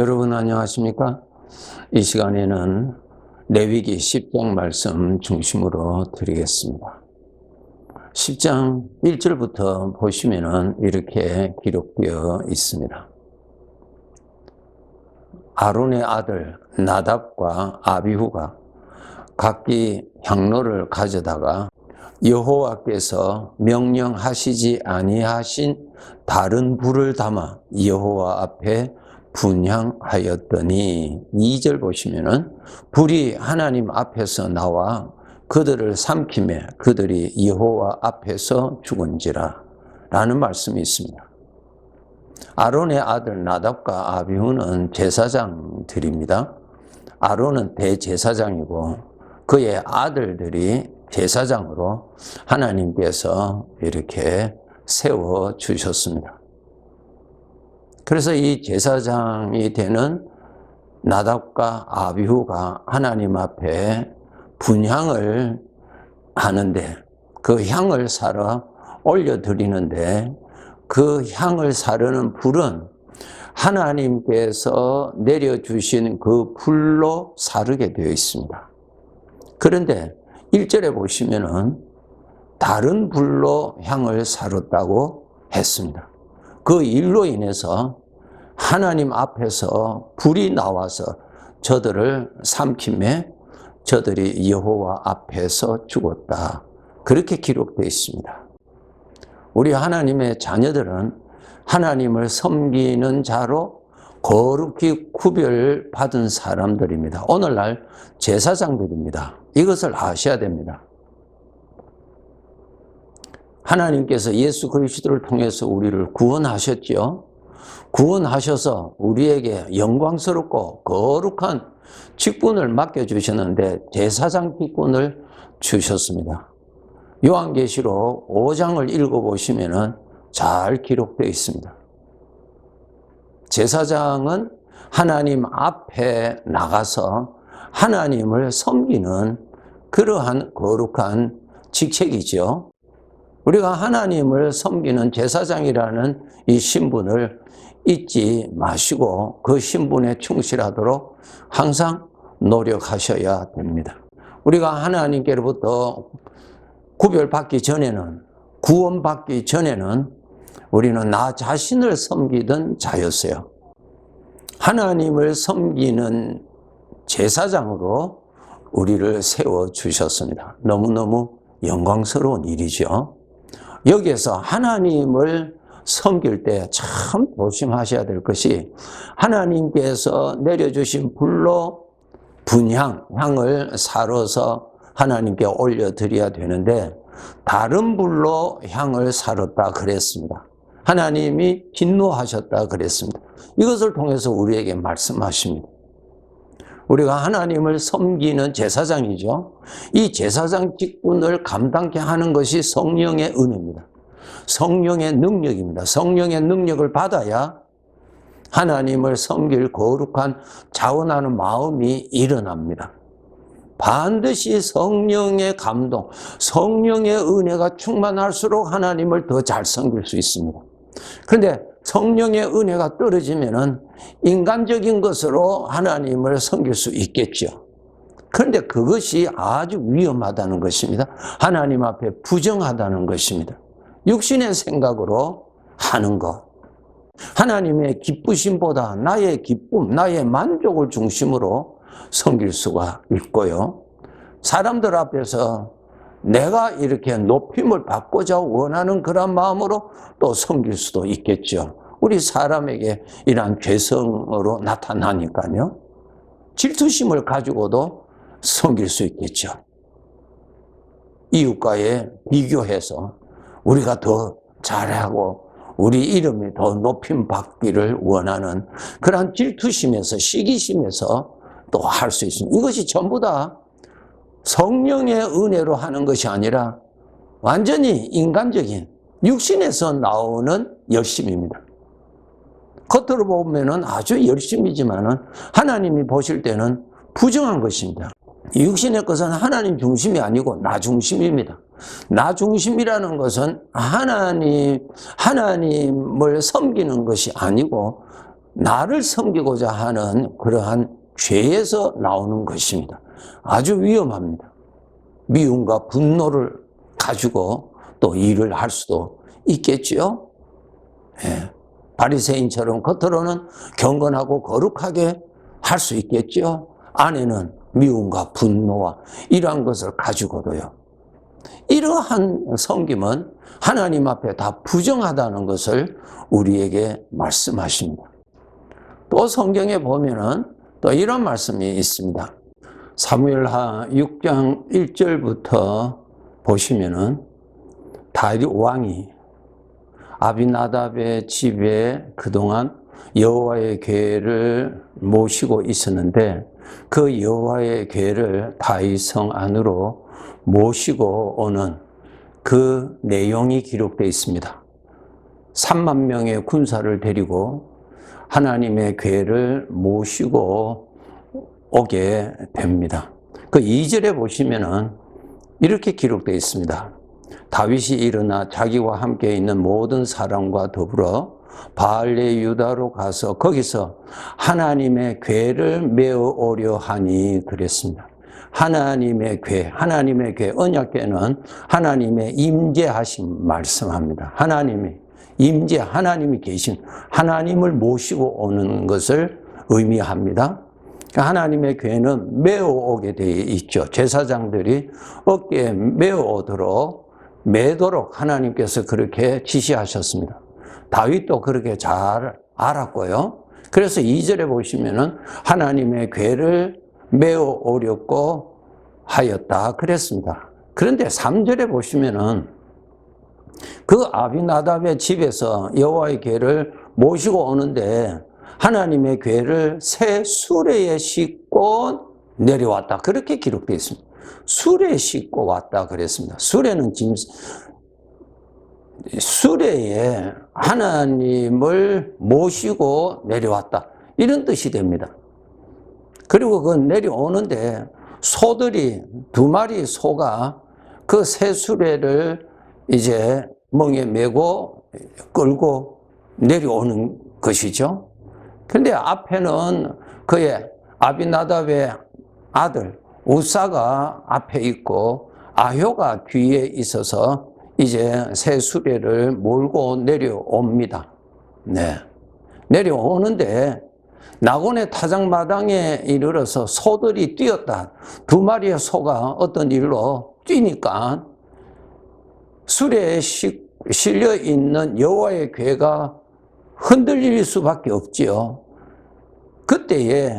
여러분 안녕하십니까? 이 시간에는 레위기 10장 말씀 중심으로 드리겠습니다. 10장 1절부터 보시면은 이렇게 기록되어 있습니다. 아론의 아들 나답과 아비후가 각기 향로를 가져다가 여호와께서 명령하시지 아니하신 다른 불을 담아 여호와 앞에 분향하였더니 2절 보시면은 불이 하나님 앞에서 나와 그들을 삼킴에 그들이 여호와 앞에서 죽은지라 라는 말씀이 있습니다. 아론의 아들 나답과 아비후는 제사장들입니다. 아론은 대제사장이고 그의 아들들이 제사장으로 하나님께서 이렇게 세워 주셨습니다. 그래서 이 제사장이 되는 나답과 아비후가 하나님 앞에 분향을 하는데 그 향을 사러 올려드리는데 그 향을 사르는 불은 하나님께서 내려주신 그 불로 사르게 되어 있습니다. 그런데 1절에 보시면은 다른 불로 향을 사렀다고 했습니다. 그 일로 인해서 하나님 앞에서 불이 나와서 저들을 삼킴에 저들이 여호와 앞에서 죽었다. 그렇게 기록되어 있습니다. 우리 하나님의 자녀들은 하나님을 섬기는 자로 거룩히 구별받은 사람들입니다. 오늘날 제사장들입니다. 이것을 아셔야 됩니다. 하나님께서 예수 그리스도를 통해서 우리를 구원하셨지요. 구원하셔서 우리에게 영광스럽고 거룩한 직분을 맡겨주셨는데 제사장 직분을 주셨습니다. 요한계시록 5장을 읽어보시면 잘 기록되어 있습니다. 제사장은 하나님 앞에 나가서 하나님을 섬기는 그러한 거룩한 직책이죠. 우리가 하나님을 섬기는 제사장이라는 이 신분을 잊지 마시고 그 신분에 충실하도록 항상 노력하셔야 됩니다. 우리가 하나님께로부터 구별받기 전에는 구원받기 전에는 우리는 나 자신을 섬기던 자였어요. 하나님을 섬기는 제사장으로 우리를 세워 주셨습니다. 너무너무 영광스러운 일이죠. 여기에서 하나님을 섬길 때 참 조심하셔야 될 것이 하나님께서 내려주신 불로 분향, 향을 사러서 하나님께 올려드려야 되는데 다른 불로 향을 사렀다 그랬습니다. 하나님이 진노하셨다 그랬습니다. 이것을 통해서 우리에게 말씀하십니다. 우리가 하나님을 섬기는 제사장이죠. 이 제사장 직분을 감당케 하는 것이 성령의 은혜입니다. 성령의 능력입니다. 성령의 능력을 받아야 하나님을 섬길 거룩한 자원하는 마음이 일어납니다. 반드시 성령의 감동, 성령의 은혜가 충만할수록 하나님을 더 잘 섬길 수 있습니다. 그런데 성령의 은혜가 떨어지면은 인간적인 것으로 하나님을 섬길 수 있겠죠. 그런데 그것이 아주 위험하다는 것입니다. 하나님 앞에 부정하다는 것입니다. 육신의 생각으로 하는 것. 하나님의 기쁘심보다 나의 기쁨, 나의 만족을 중심으로 섬길 수가 있고요. 사람들 앞에서 내가 이렇게 높임을 받고자 원하는 그런 마음으로 또 섬길 수도 있겠죠. 우리 사람에게 이러한 죄성으로 나타나니까요. 질투심을 가지고도 섬길 수 있겠죠. 이웃과의 비교해서 우리가 더 잘하고 우리 이름이 더 높임 받기를 원하는 그러한 질투심에서 시기심에서 또 할 수 있습니다. 이것이 전부 다 성령의 은혜로 하는 것이 아니라 완전히 인간적인 육신에서 나오는 열심입니다. 겉으로 보면은 아주 열심이지만은 하나님이 보실 때는 부정한 것입니다. 육신의 것은 하나님 중심이 아니고 나 중심입니다. 나 중심이라는 것은 하나님, 하나님을 섬기는 것이 아니고 나를 섬기고자 하는 그러한 죄에서 나오는 것입니다. 아주 위험합니다. 미움과 분노를 가지고 또 일을 할 수도 있겠지요. 예. 바리새인처럼 겉으로는 경건하고 거룩하게 할 수 있겠지요. 안에는 미움과 분노와 이러한 것을 가지고도요. 이러한 섬김은 하나님 앞에 다 부정하다는 것을 우리에게 말씀하십니다. 또 성경에 보면은 또 이런 말씀이 있습니다. 사무엘하 6장 1절부터 보시면은 다윗 왕이 아비나답의 집에 그동안 여호와의 궤를 모시고 있었는데 그 여호와의 궤를 다윗 성 안으로 모시고 오는 그 내용이 기록되어 있습니다. 3만 명의 군사를 데리고 하나님의 궤를 모시고 오게 됩니다. 그 2절에 보시면은 이렇게 기록되어 있습니다. 다윗이 일어나 자기와 함께 있는 모든 사람과 더불어 바알레 유다로 가서 거기서 하나님의 궤를 메어 오려 하니 그랬습니다. 하나님의 궤, 하나님의 궤, 언약궤는 하나님의 임재하심 말씀합니다. 하나님이 임재, 하나님이 계신 하나님을 모시고 오는 것을 의미합니다. 하나님의 궤는 메어 오게 되어 있죠. 제사장들이 어깨에 메어 오도록 매도록 하나님께서 그렇게 지시하셨습니다. 다윗도 그렇게 잘 알았고요. 그래서 2절에 보시면은 하나님의 궤를 메어 오렸고 하였다 그랬습니다. 그런데 3절에 보시면은 그 아비나답의 집에서 여호와의 궤를 모시고 오는데 하나님의 궤를 새 수레에 싣고 내려왔다. 그렇게 기록되어 있습니다. 수레에 싣고 왔다 그랬습니다. 수레는 지금 수레에 하나님을 모시고 내려왔다. 이런 뜻이 됩니다. 그리고 그 내려오는데 소들이 두 마리 소가 그 새 수레를 이제 멍에 메고 끌고 내려오는 것이죠. 근데 앞에는 그의 아비나답의 아들 우사가 앞에 있고 아효가 뒤에 있어서 이제 새 수레를 몰고 내려옵니다. 네. 내려오는데 낙원의 타작마당에 이르러서 소들이 뛰었다. 두 마리의 소가 어떤 일로 뛰니까 수레에 실려 있는 여호와의 괴가 흔들릴 수밖에 없지요. 그때에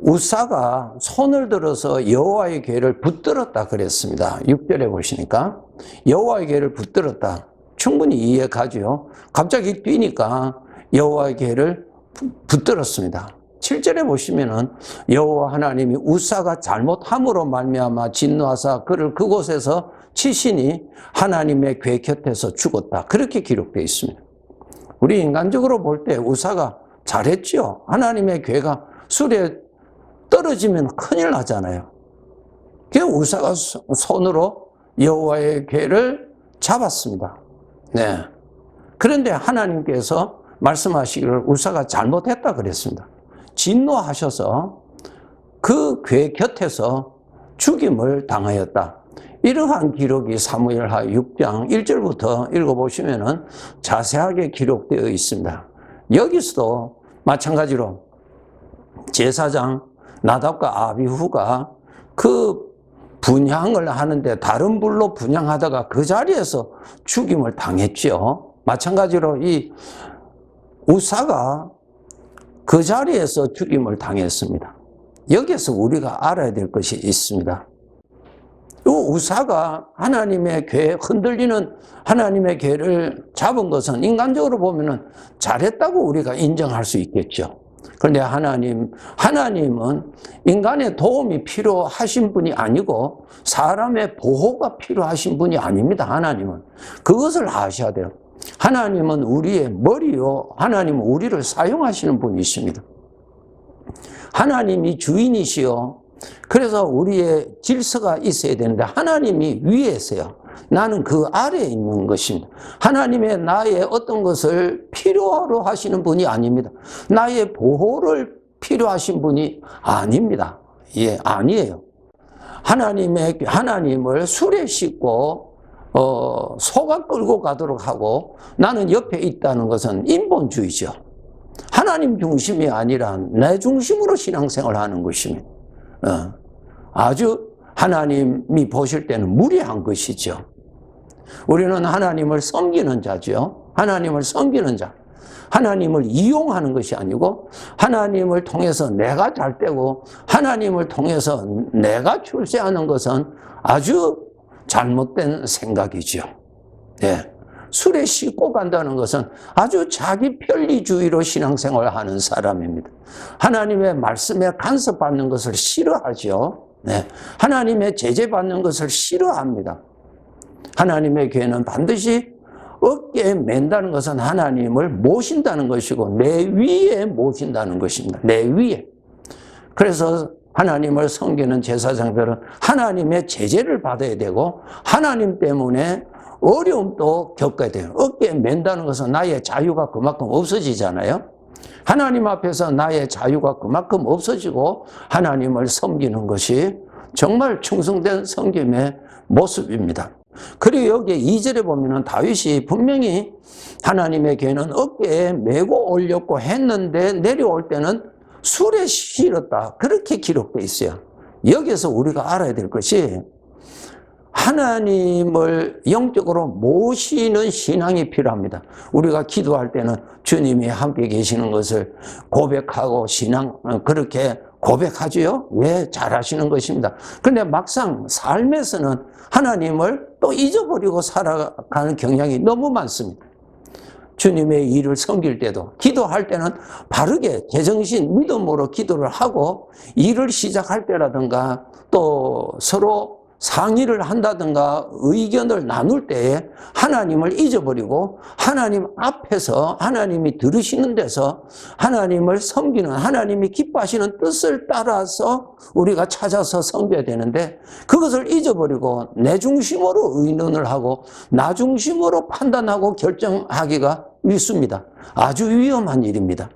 우사가 손을 들어서 여호와의 괴를 붙들었다 그랬습니다. 6절에 보시니까 여호와의 괴를 붙들었다. 충분히 이해 가죠. 갑자기 뛰니까 여호와의 괴를 붙들었습니다. 7절에 보시면은 여호와 하나님이 우사가 잘못함으로 말미암아 진노하사 그를 그곳에서 치시니 하나님의 괴 곁에서 죽었다. 그렇게 기록되어 있습니다. 우리 인간적으로 볼 때 우사가 잘했죠. 하나님의 괴가 술에 떨어지면 큰일 나잖아요. 그 우사가 손으로 여호와의 괴를 잡았습니다. 네. 그런데 하나님께서 말씀하시기를 우사가 잘못했다 그랬습니다. 진노하셔서 그 괴 곁에서 죽임을 당하였다. 이러한 기록이 사무엘하 6장 1절부터 읽어보시면 자세하게 기록되어 있습니다. 여기서도 마찬가지로 제사장 나답과 아비후가 그 분향을 하는데 다른 불로 분향하다가 그 자리에서 죽임을 당했죠. 마찬가지로 이 우사가 그 자리에서 죽임을 당했습니다. 여기에서 우리가 알아야 될 것이 있습니다. 이 우사가 하나님의 괴, 흔들리는 하나님의 괴를 잡은 것은 인간적으로 보면 잘했다고 우리가 인정할 수 있겠죠. 그런데 하나님, 하나님은 인간의 도움이 필요하신 분이 아니고 사람의 보호가 필요하신 분이 아닙니다. 하나님은. 그것을 아셔야 돼요. 하나님은 우리의 머리요. 하나님은 우리를 사용하시는 분이십니다. 하나님이 주인이시요. 그래서 우리의 질서가 있어야 되는데 하나님이 위에서요. 나는 그 아래에 있는 것입니다. 하나님의 나의 어떤 것을 필요로 하시는 분이 아닙니다. 나의 보호를 필요하신 분이 아닙니다. 예, 아니에요. 하나님의, 하나님을 술에 싣고, 어, 소가 끌고 가도록 하고 나는 옆에 있다는 것은 인본주의죠. 하나님 중심이 아니라 내 중심으로 신앙생활 하는 것입니다. 어, 아주 하나님이 보실 때는 무례한 것이죠. 우리는 하나님을 섬기는 자죠. 하나님을 섬기는 자. 하나님을 이용하는 것이 아니고 하나님을 통해서 내가 잘 되고 하나님을 통해서 내가 출세하는 것은 아주 잘못된 생각이죠. 예. 술에 씻고 간다는 것은 아주 자기 편리주의로 신앙생활을 하는 사람입니다. 하나님의 말씀에 간섭받는 것을 싫어하죠. 네. 하나님의 제재받는 것을 싫어합니다. 하나님의 교회는 반드시 어깨에 맨다는 것은 하나님을 모신다는 것이고 내 위에 모신다는 것입니다. 내 위에. 그래서 하나님을 섬기는 제사장들은 하나님의 제재를 받아야 되고 하나님 때문에 어려움도 겪어야 돼요. 어깨에 맨다는 것은 나의 자유가 그만큼 없어지잖아요. 하나님 앞에서 나의 자유가 그만큼 없어지고 하나님을 섬기는 것이 정말 충성된 섬김의 모습입니다. 그리고 여기 2절에 보면은 다윗이 분명히 하나님의 교회는 어깨에 메고 올렸고 했는데 내려올 때는 술에 실었다. 그렇게 기록되어 있어요. 여기서 우리가 알아야 될 것이 하나님을 영적으로 모시는 신앙이 필요합니다. 우리가 기도할 때는 주님이 함께 계시는 것을 고백하고 신앙, 어, 그렇게 고백하지요? 왜? 잘하시는 것입니다. 근데 막상 삶에서는 하나님을 또 잊어버리고 살아가는 경향이 너무 많습니다. 주님의 일을 섬길 때도 기도할 때는 바르게 제정신 믿음으로 기도를 하고 일을 시작할 때라든가 또 서로 상의를 한다든가 의견을 나눌 때에 하나님을 잊어버리고 하나님 앞에서 하나님이 들으시는 데서 하나님을 섬기는 하나님이 기뻐하시는 뜻을 따라서 우리가 찾아서 섬겨야 되는데 그것을 잊어버리고 내 중심으로 의논을 하고 나 중심으로 판단하고 결정하기가 있습니다. 아주 위험한 일입니다.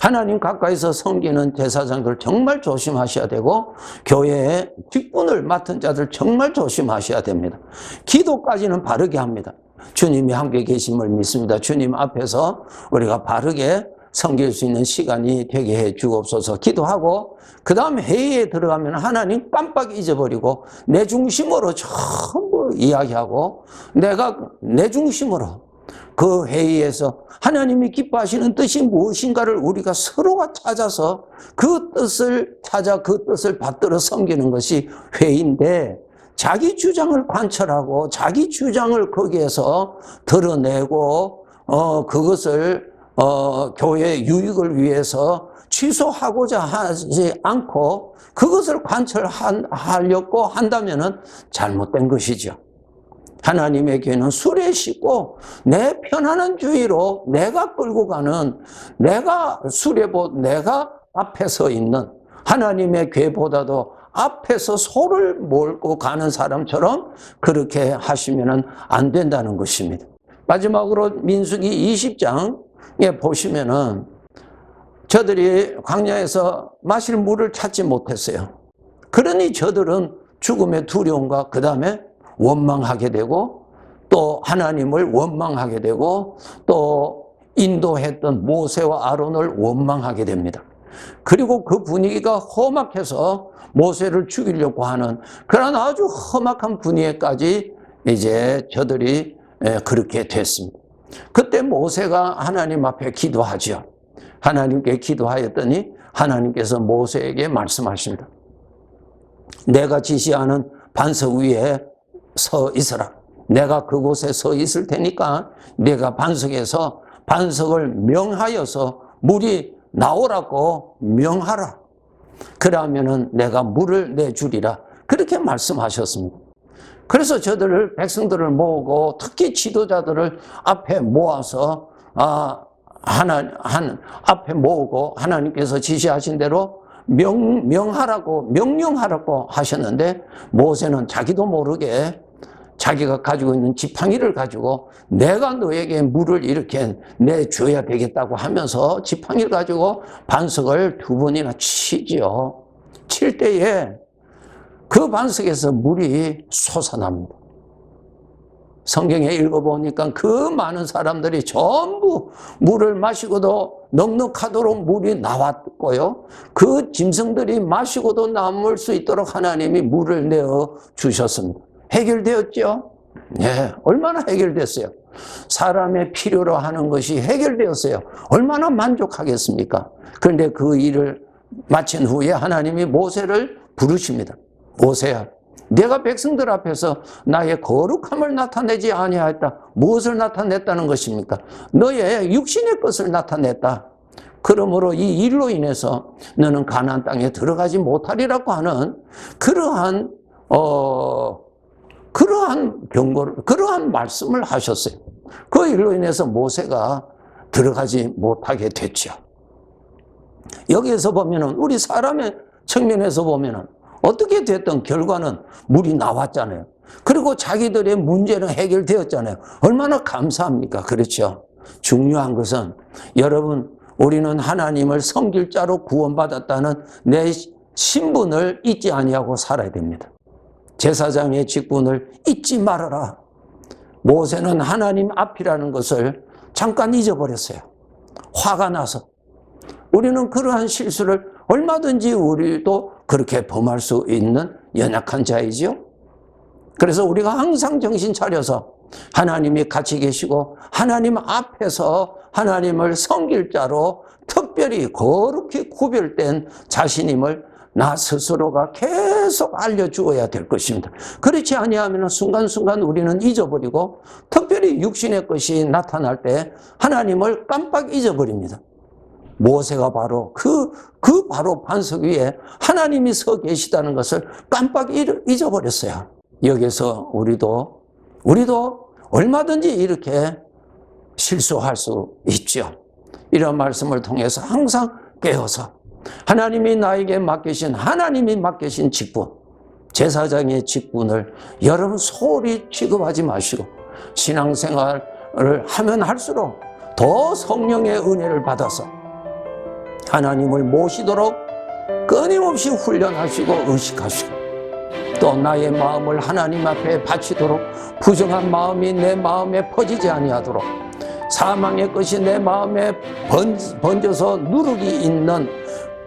하나님 가까이서 섬기는 제사장들 정말 조심하셔야 되고 교회의 직분을 맡은 자들 정말 조심하셔야 됩니다. 기도까지는 바르게 합니다. 주님이 함께 계심을 믿습니다. 주님 앞에서 우리가 바르게 섬길 수 있는 시간이 되게 해 주옵소서 기도하고 그 다음 회의에 들어가면 하나님 깜빡 잊어버리고 내 중심으로 전부 이야기하고 내가 내 중심으로 그 회의에서 하나님이 기뻐하시는 뜻이 무엇인가를 우리가 서로가 찾아서 그 뜻을 찾아 그 뜻을 받들어 섬기는 것이 회의인데 자기 주장을 관철하고 자기 주장을 거기에서 드러내고 어 그것을 어 교회 유익을 위해서 취소하고자 하지 않고 그것을 관철하려고 한다면은 잘못된 것이죠. 하나님의 교회는 술에 씻고 내 편안한 주의로 내가 끌고 가는 내가 술에 보 내가 앞에 서 있는 하나님의 교회보다도 앞에서 소를 몰고 가는 사람처럼 그렇게 하시면 안 된다는 것입니다. 마지막으로 민수기 20장에 보시면은 저들이 광야에서 마실 물을 찾지 못했어요. 그러니 저들은 죽음의 두려움과 그 다음에 원망하게 되고 또 하나님을 원망하게 되고 또 인도했던 모세와 아론을 원망하게 됩니다. 그리고 그 분위기가 험악해서 모세를 죽이려고 하는 그런 아주 험악한 분위기까지 이제 저들이 그렇게 됐습니다. 그때 모세가 하나님 앞에 기도하죠. 하나님께 기도하였더니 하나님께서 모세에게 말씀하십니다. 내가 지시하는 반석 위에 서 있어라. 내가 그곳에 서 있을 테니까 내가 반석에서 반석을 명하여서 물이 나오라고 명하라. 그러면은 내가 물을 내주리라. 그렇게 말씀하셨습니다. 그래서 저들을 백성들을 모으고 특히 지도자들을 앞에 모아서 아 하나 한 앞에 모으고 하나님께서 지시하신 대로 명, 명하라고, 명령하라고 하셨는데 모세는 자기도 모르게 자기가 가지고 있는 지팡이를 가지고 내가 너에게 물을 이렇게 내줘야 되겠다고 하면서 지팡이를 가지고 반석을 두 번이나 치지요. 칠 때에 그 반석에서 물이 솟아납니다. 성경에 읽어보니까 그 많은 사람들이 전부 물을 마시고도 넉넉하도록 물이 나왔고요. 그 짐승들이 마시고도 남을 수 있도록 하나님이 물을 내어 주셨습니다. 해결되었죠? 네, 얼마나 해결됐어요? 사람의 필요로 하는 것이 해결되었어요. 얼마나 만족하겠습니까? 그런데 그 일을 마친 후에 하나님이 모세를 부르십니다. 모세야, 내가 백성들 앞에서 나의 거룩함을 나타내지 아니하였다. 무엇을 나타냈다는 것입니까? 너의 육신의 것을 나타냈다. 그러므로 이 일로 인해서 너는 가나안 땅에 들어가지 못하리라고 하는 그러한 어 그러한 경고를 그러한 말씀을 하셨어요. 그 일로 인해서 모세가 들어가지 못하게 됐죠. 여기에서 보면은 우리 사람의 측면에서 보면은 어떻게 됐든 결과는 물이 나왔잖아요. 그리고 자기들의 문제는 해결되었잖아요. 얼마나 감사합니까? 그렇죠. 중요한 것은 여러분 우리는 하나님을 섬길 자로 구원받았다는 내 신분을 잊지 아니하고 살아야 됩니다. 제사장의 직분을 잊지 말아라. 모세는 하나님 앞이라는 것을 잠깐 잊어버렸어요. 화가 나서. 우리는 그러한 실수를 얼마든지 우리도 그렇게 범할 수 있는 연약한 자이지요. 그래서 우리가 항상 정신 차려서 하나님이 같이 계시고 하나님 앞에서 하나님을 섬길 자로 특별히 거룩히 구별된 자신임을 나 스스로가 계속 알려주어야 될 것입니다. 그렇지 아니하면 순간순간 우리는 잊어버리고 특별히 육신의 것이 나타날 때 하나님을 깜빡 잊어버립니다. 모세가 바로 그, 그 바로 반석 위에 하나님이 서 계시다는 것을 깜빡 잊어버렸어요. 여기서 우리도, 우리도 얼마든지 이렇게 실수할 수 있죠. 이런 말씀을 통해서 항상 깨어서 하나님이 나에게 맡기신, 하나님이 맡기신 직분, 제사장의 직분을 여러분 소홀히 취급하지 마시고 신앙생활을 하면 할수록 더 성령의 은혜를 받아서 하나님을 모시도록 끊임없이 훈련하시고 의식하시고 또 나의 마음을 하나님 앞에 바치도록 부정한 마음이 내 마음에 퍼지지 아니하도록 사망의 것이 내 마음에 번져서 누룩이 있는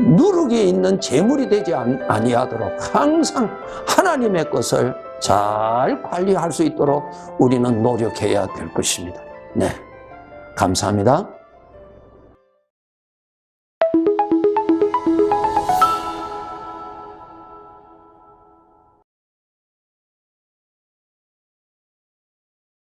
누룩이 있는 재물이 되지 아니하도록 항상 하나님의 것을 잘 관리할 수 있도록 우리는 노력해야 될 것입니다. 네. 감사합니다.